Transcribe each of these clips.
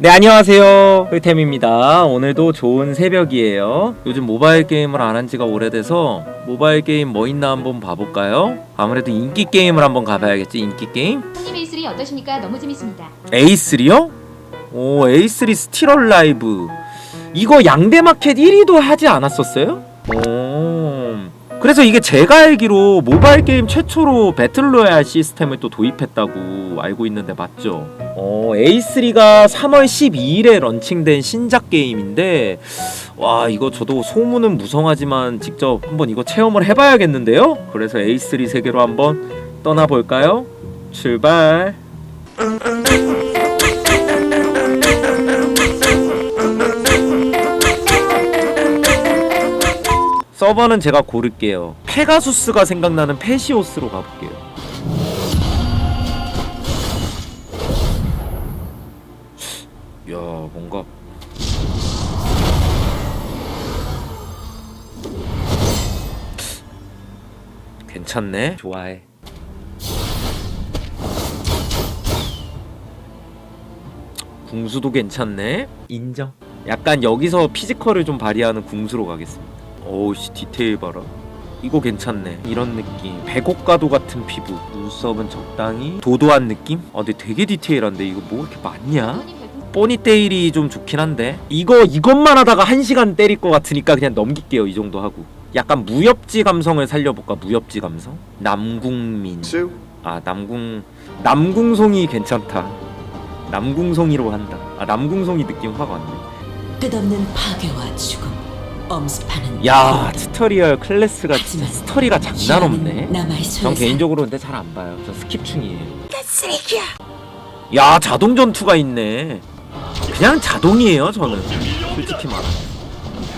네 안녕하세요 꿀템입니다 오늘도 좋은 새벽이에요 요즘 모바일 게임을 안 한 지가 오래돼서 모바일 게임 뭐 있나 한번 봐볼까요? 아무래도 인기 게임을 한번 가봐야겠지 인기 게임 손님 A3 어떠십니까? 너무 재밌습니다. A3요? 오 A3 스틸 라이브 이거 양대마켓 1위도 하지 않았었어요? 오 그래서 이게 제가 알기로 모바일 게임 최초로 배틀로얄 시스템을 또 도입했다고 알고 있는데 맞죠? 어 A3가 3월 12일에 런칭된 신작 게임인데 와 이거 저도 소문은 무성하지만 직접 한번 이거 체험을 해봐야겠는데요? 그래서 A3 세계로 한번 떠나볼까요? 출발 서버는 제가 고를게요. 페가수스가 생각나는 페시오스로 가볼게요. 야, 뭔가 괜찮네. 좋아해. 궁수도 괜찮네. 인정. 약간 여기서 피지컬을 좀 발휘하는 궁수로 가겠습니다. 오우씨 디테일 봐라. 이거 괜찮네. 이런 느낌. 백옥가도 같은 피부. 눈썹은 적당히 도도한 느낌? 아 근데 되게 디테일한데. 이거 뭐 이렇게 많냐? 포니테일이 좀 좋긴 한데. 이거 이것만 하다가 한 시간 때릴 것 같으니까 그냥 넘길게요. 이 정도 하고. 약간 무협지 감성을 살려볼까? 무협지 감성? 남궁민. 아 남궁 남궁송이 괜찮다. 남궁송이로 한다. 아 남궁송이 느낌 확 왔네. 끝없는 파괴와 죽음, 엄습하는 야 튜토리얼 클래스가 진짜 스토리가 장난 없네 전 개인적으로 근데 잘 안 봐요. 전 스킵 중이에요. 쓰레기야. 야 자동 전투가 있네. 그냥 자동이에요 저는. 솔직히 말하면.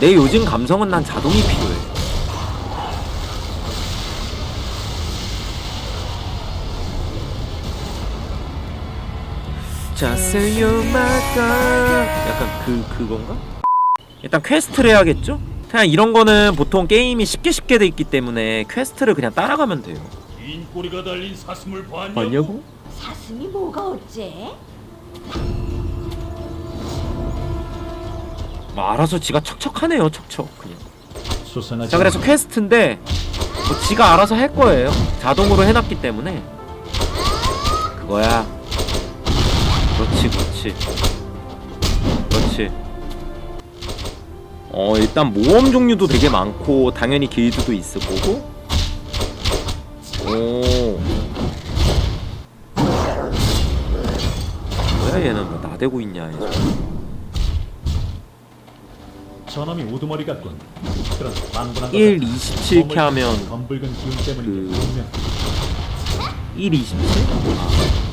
내 요즘 감성은 난 자동이 필요해. 자세요 마가 약간 그 그건가? 일단 퀘스트를 해야겠죠? 그냥 이런 거는 보통 게임이 쉽게 쉽게 돼 있기 때문에 퀘스트를 그냥 따라가면 돼요. 긴 꼬리가 달린 사슴을 봤냐고? 맞냐고? 사슴이 뭐가 어째? 뭐 알아서 지가 척척하네요, 척척 그냥. 자 그래서 퀘스트인데 뭐 지가 알아서 할 거예요. 자동으로 해놨기 때문에 그거야. 그렇지, 그렇지, 그렇지. 어 일단 모험 종류도 되게 많고 당연히 길드도 있을 거고. 오. 뭐야 얘는 뭐 나대고 있냐 얘. 저놈이 우두머리 같군 그런 빵분한 1, 27 이렇게 하면 검붉은 기운 때문이 그- 분명 1, 27?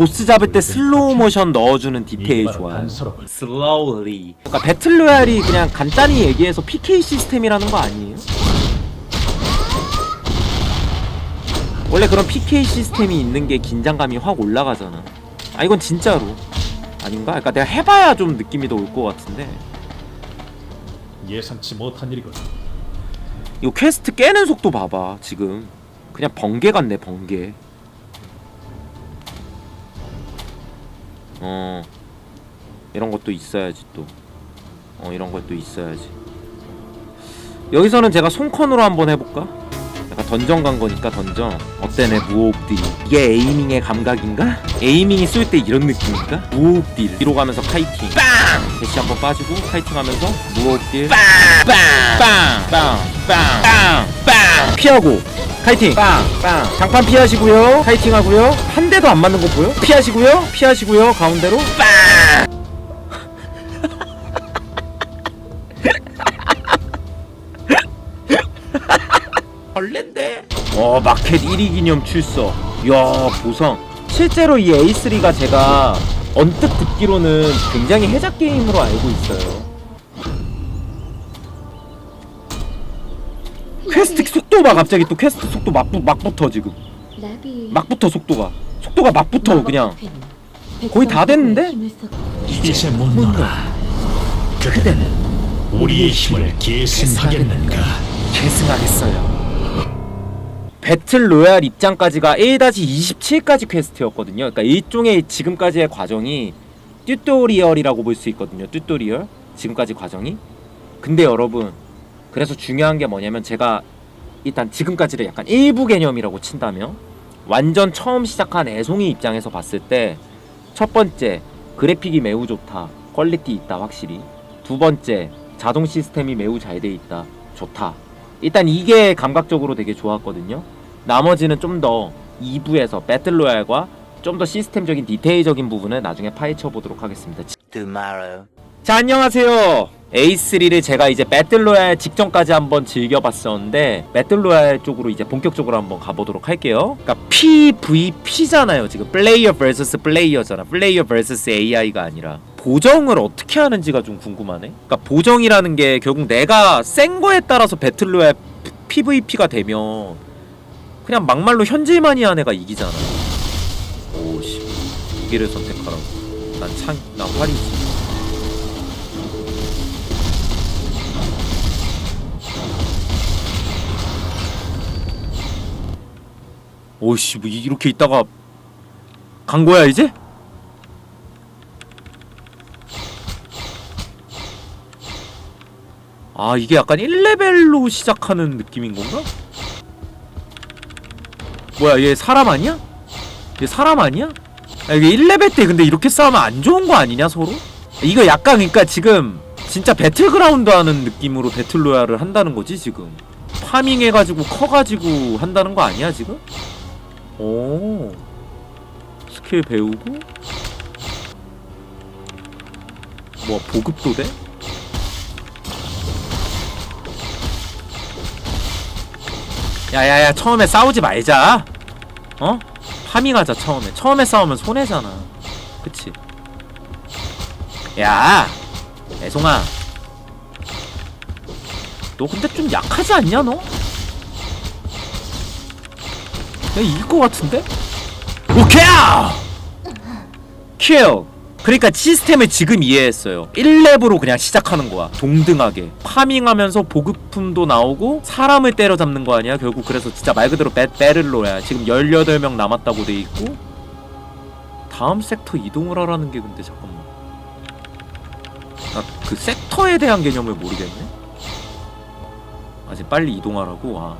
보스 잡을 때 슬로우 모션 넣어주는 디테일 좋아요. 슬로우리. 그러니까 배틀로얄이 그냥 간단히 얘기해서 PK 시스템이라는 거 아니에요? 원래 그런 PK 시스템이 있는 게 긴장감이 확 올라가잖아. 아 이건 진짜로 아닌가? 그러니까 내가 해봐야 좀 느낌이 더 올 것 같은데. 예상치 못한 일이군 이거 퀘스트 깨는 속도 봐봐 지금 그냥 번개 같네 번개 어 이런 것도 있어야지 또 어 이런 것도 있어야지 여기서는 제가 손컨으로 한번 해볼까? 약간 던전 간 거니까 던전 어때네 무호흡딜 이게 에이밍의 감각인가? 에이밍이 쏠 때 이런 느낌인가? 무호흡딜 뒤로 가면서 카이팅 빵! 대시 한번 빠지고 카이팅 하면서 무호흡딜 빵! 빵! 빵! 빵! 빵! 빵! 피하고 카이팅 빵! 빵! 장판 피하시고요 카이팅 하고요 한 대도 안 맞는 거 보여? 피하시고요 피하시고요 가운데로 빵! 벌레인데 어 마켓 1위 기념 출석 야 보상 실제로 이 A3가 제가 언뜻 듣기로는 굉장히 해작 게임으로 알고 있어요 속도 봐 갑자기 또 퀘스트 속도 막, 막 붙어 지금 막 붙어 속도가 속도가 막 붙어 그냥 거의 다 됐는데? 이제 못 놀아 그대는 우리의 힘을 계승하겠는가 계승하겠어요. 배틀 로얄 입장까지가 1-27까지 퀘스트였거든요. 그러니까 일종의 지금까지의 과정이 튜토리얼이라고 볼 수 있거든요. 튜토리얼 지금까지 과정이. 근데 여러분 그래서 중요한 게 뭐냐면 제가 일단 지금까지를 약간 일부 개념이라고 친다면 완전 처음 시작한 애송이 입장에서 봤을 때 첫 번째 그래픽이 매우 좋다 퀄리티 있다 확실히. 두 번째 자동 시스템이 매우 잘 돼 있다 좋다. 일단 이게 감각적으로 되게 좋았거든요. 나머지는 좀 더 2부에서 배틀로얄과 좀 더 시스템적인 디테일적인 부분을 나중에 파헤쳐 보도록 하겠습니다. Tomorrow. 자 안녕하세요 A3를 제가 이제 배틀로얄 직전까지 한번 즐겨봤었는데 배틀로얄 쪽으로 이제 본격적으로 한번 가보도록 할게요. 그러니까 PVP잖아요 지금. 플레이어 vs 플레이어잖아. 플레이어 vs AI가 아니라. 보정을 어떻게 하는지가 좀 궁금하네. 그러니까 보정이라는 게 결국 내가 센 거에 따라서 배틀로얄 PVP가 되면 그냥 막말로 현질만이 한 애가 이기잖아. 오씨. 무기를 선택하라고. 난창나 활이지 오씨 뭐 이렇게 있다가 간 거야 이제? 아 이게 약간 1레벨로 시작하는 느낌인 건가? 뭐야 얘 사람 아니야? 얘 사람 아니야? 아, 이게 1레벨 때 근데 이렇게 싸우면 안 좋은 거 아니냐 서로? 이거 약간 그니까 지금 진짜 배틀그라운드 하는 느낌으로 배틀로얄을 한다는 거지 지금 파밍 해가지고 커가지고 한다는 거 아니야 지금? 오. 스킬 배우고? 뭐 보급도 돼? 야야야 처음에 싸우지 말자. 어? 파밍하자 처음에. 처음에 싸우면 손해잖아. 그치? 야 애송아. 너 근데 좀 약하지 않냐 너? 내가 이길 것 같은데? 오케이! 킬! 그러니까 시스템을 지금 이해했어요. 1렙으로 그냥 시작하는 거야. 동등하게. 파밍하면서 보급품도 나오고 사람을 때려잡는 거 아니야? 결국 그래서 진짜 말 그대로 배, 배를로야. 지금 18명 남았다고 돼 있고. 다음 섹터 이동을 하라는 게 근데 잠깐만. 나 그 섹터에 대한 개념을 모르겠네? 아직 빨리 이동하라고? 아.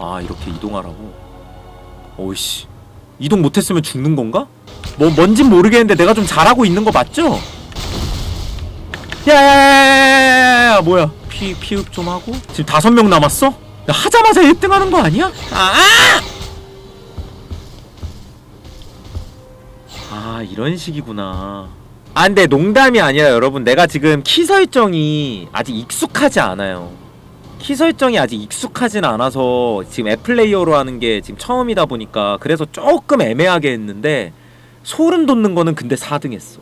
아 이렇게 이동하라고 오이씨 이동 못했으면 죽는 건가? 뭐 뭔진 모르겠는데 내가 좀 잘하고 있는 거 맞죠? 야야야야야야야 뭐야 피 피흡 좀 하고 지금 다섯 명 남았어? 야, 하자마자 1등 하는 거 아니야? 아! 아 이런 식이구나 아 근데 농담이 아니라 여러분 내가 지금 키 설정이 아직 익숙하지 않아요 키 설정이 아직 익숙하진 않아서 지금 앱 플레이어로 하는 게 지금 처음이다 보니까 그래서 조금 애매하게 했는데 소름 돋는 거는 근데 4등 했어.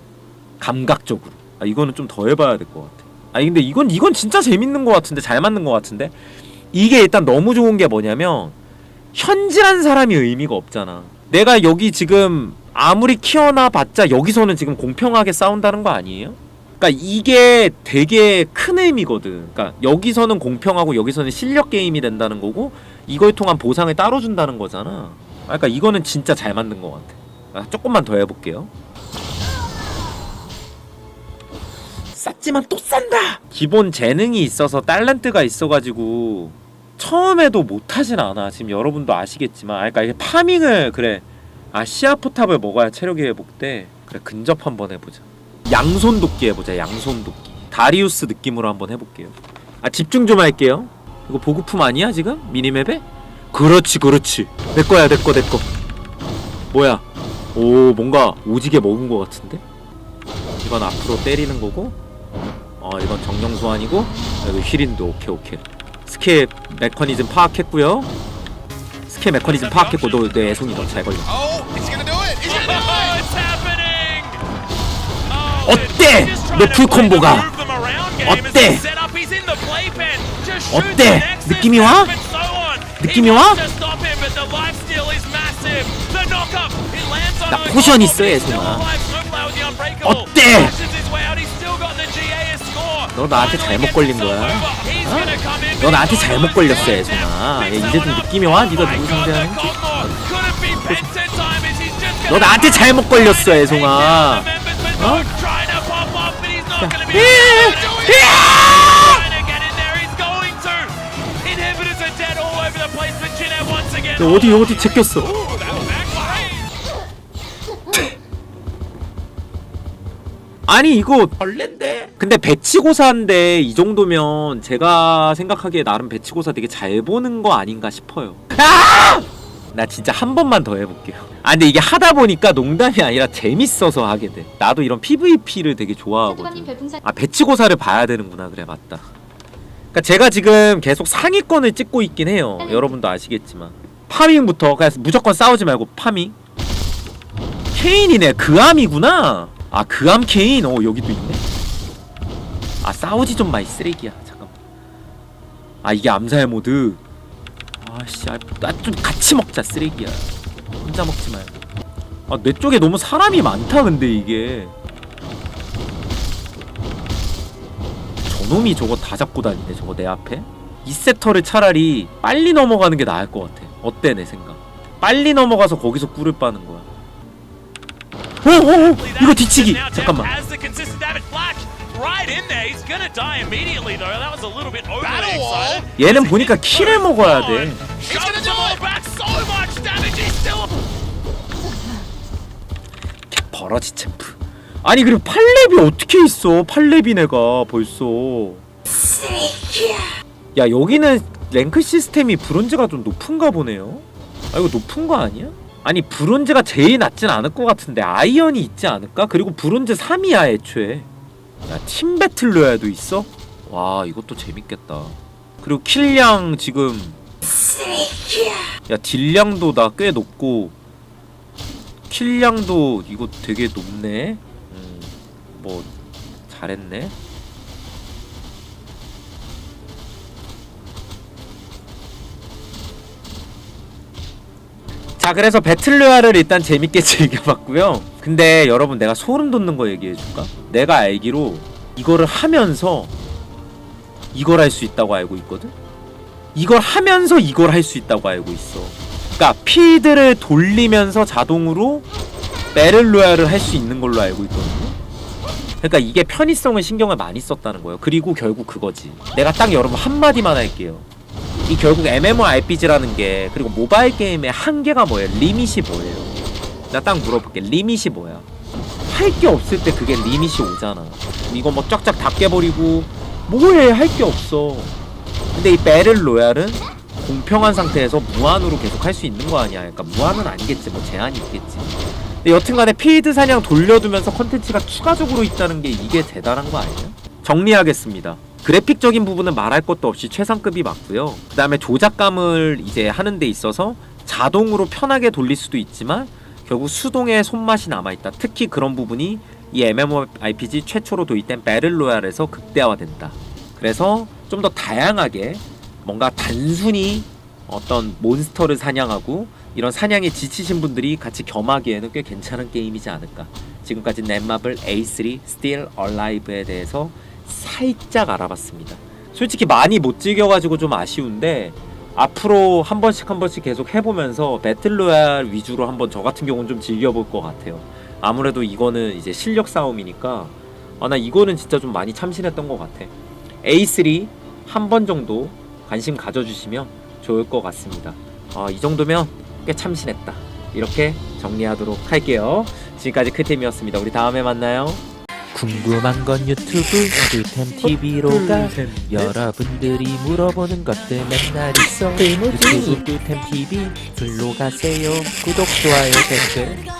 감각적으로. 아 이거는 좀 더 해봐야 될 것 같아. 아니 근데 이건 이건 진짜 재밌는 것 같은데 잘 맞는 것 같은데? 이게 일단 너무 좋은 게 뭐냐면 현질한 사람이 의미가 없잖아. 내가 여기 지금 아무리 키워놔 봤자 여기서는 지금 공평하게 싸운다는 거 아니에요? 그러니까 이게 되게 큰 의미거든. 그러니까 여기서는 공평하고 여기서는 실력 게임이 된다는 거고 이걸 통한 보상을 따로 준다는 거잖아. 아, 그러니까 이거는 진짜 잘 만든 것 같아. 아, 조금만 더 해볼게요. 쌌지만 또 싼다. 기본 재능이 있어서 달란트가 있어가지고 처음에도 못하진 않아. 지금 여러분도 아시겠지만, 아, 그러니까 이게 파밍을 그래. 아 시아 포탑을 먹어야 체력이 회복돼. 그래 근접 한번 해보자. 양손 돕기 해보자. 양손 돕기. 다리우스 느낌으로 한번 해볼게요. 아 집중 좀 할게요. 이거 보급품 아니야 지금 미니맵에? 그렇지 그렇지. 내 거야 내거 내 거. 뭐야? 오 뭔가 오지게 먹은 것 같은데? 이건 앞으로 때리는 거고. 어 이건 정령 소환이고. 여기 힐인도 오케이 오케이. 스케 메커니즘 파악했고요. 스케 메커니즘 파악했고 너내 손이 너잘 걸려. 어때? 너 풀 콤보가 어때? 어때? 느낌이 와? 느낌이 와? 나 포션 있어, 예송아. 어때? 너 나한테 잘못 걸린 거야. 너 나한테 잘못 걸렸어 야, 이제 좀 느낌이 와 네가 누구 상대하는지 너 나한테 잘못 걸렸어 애송아 어? 너 어디 어디 제꼈어? 아니 이거 벌레인데? 근데 배치고사인데 이 정도면 제가 생각하기에 나름 배치고사 되게 잘 보는 거 아닌가 싶어요. 아! 나 진짜 한 번만 더 해볼게요 아 근데 이게 하다 보니까 농담이 아니라 재밌어서 하게 돼. 나도 이런 PVP를 되게 좋아하거든. 아 배치고사를 봐야 되는구나. 그래 맞다. 그러니까 제가 지금 계속 상위권을 찍고 있긴 해요. 여러분도 아시겠지만. 파밍부터 그냥 무조건 싸우지 말고 파밍. 케인이네. 그암이구나. 아 그암 케인. 어 여기도 있네. 아 싸우지 좀 마이 쓰레기야. 잠깐만. 아 이게 암살 모드. 아씨. 아, 아, 좀 같이 먹자 쓰레기야 혼자 먹지 말고 아 내 쪽에 너무 사람이 많다 근데 이게. 저놈이 저거 다 잡고 다니네 저거 내 앞에. 이 세터를 차라리 빨리 넘어가는 게 나을 것 같아. 어때 내 생각? 빨리 넘어가서 거기서 꿀을 빠는 거야. 어, 어, 어, 이거 뒤치기! 잠깐만. 얘는 보니까 키를 먹어야 돼 버러지 챔프. 아니 그리고 팔렙이 어떻게 있어? 팔렙이 내가 벌써. 야 여기는 랭크 시스템이 브론즈가 좀 높은가 보네요. 아 이거 높은 거 아니야? 아니 브론즈가 제일 낮진 않을 것 같은데 아이언이 있지 않을까? 그리고 브론즈 3이야 애초에. 야 팀 배틀로야도 있어? 와 이것도 재밌겠다. 그리고 킬량 지금. 야 딜량도 나 꽤 높고 킬량도 이거 되게 높네. 음, 뭐 잘했네. 자, 그래서 배틀로얄을 일단 재밌게 즐겨봤고요. 근데 여러분 내가 소름 돋는 거 얘기해줄까? 내가 알기로 이거를 하면서 이걸 할 수 있다고 알고 있거든? 이걸 하면서 이걸 할 수 있다고 알고 있어. 그러니까 필드를 돌리면서 자동으로 배틀로얄을 할 수 있는 걸로 알고 있거든요. 그러니까 이게 편의성을 신경을 많이 썼다는 거예요. 그리고 결국 그거지. 내가 딱 여러분 한마디만 할게요. 이 결국 MMORPG라는 게 그리고 모바일 게임의 한계가 뭐예요? 리밋이 뭐예요? 나 딱 물어볼게. 리밋이 뭐야? 할 게 없을 때 그게 리밋이 오잖아. 이거 뭐 쫙쫙 다 깨버리고 뭐해 할 게 없어. 근데 이 배틀 로얄은 공평한 상태에서 무한으로 계속 할 수 있는 거 아니야? 그러니까 무한은 아니겠지, 뭐 제한이 있겠지. 근데 여튼간에 필드 사냥 돌려두면서 컨텐츠가 추가적으로 있다는 게 이게 대단한 거 아니에요? 정리하겠습니다. 그래픽적인 부분은 말할 것도 없이 최상급이 맞고요. 그 다음에 조작감을 이제 하는 데 있어서 자동으로 편하게 돌릴 수도 있지만 결국 수동의 손맛이 남아있다. 특히 그런 부분이 이 MMORPG 최초로 도입된 배틀로얄에서 극대화된다. 그래서 좀 더 다양하게 뭔가 단순히 어떤 몬스터를 사냥하고 이런 사냥에 지치신 분들이 같이 겸하기에는 꽤 괜찮은 게임이지 않을까. 지금까지 넷마블 A3 Still Alive에 대해서 살짝 알아봤습니다. 솔직히 많이 못 즐겨가지고 좀 아쉬운데 앞으로 한 번씩 한 번씩 계속 해보면서 배틀로얄 위주로 한번 저 같은 경우는 좀 즐겨볼 것 같아요. 아무래도 이거는 이제 실력 싸움이니까 아 나 이거는 진짜 좀 많이 참신했던 것 같아. A3 한 번 정도 관심 가져주시면 좋을 것 같습니다. 아, 이 정도면 꽤 참신했다. 이렇게 정리하도록 할게요. 지금까지 크템이었습니다. 우리 다음에 만나요. 궁금한 건 유튜브 꿀템 TV로 가 여러분들이 물어보는 것들 맨날 있어 유튜브 꿀템 TV 글로 가세요 구독 좋아요 댓글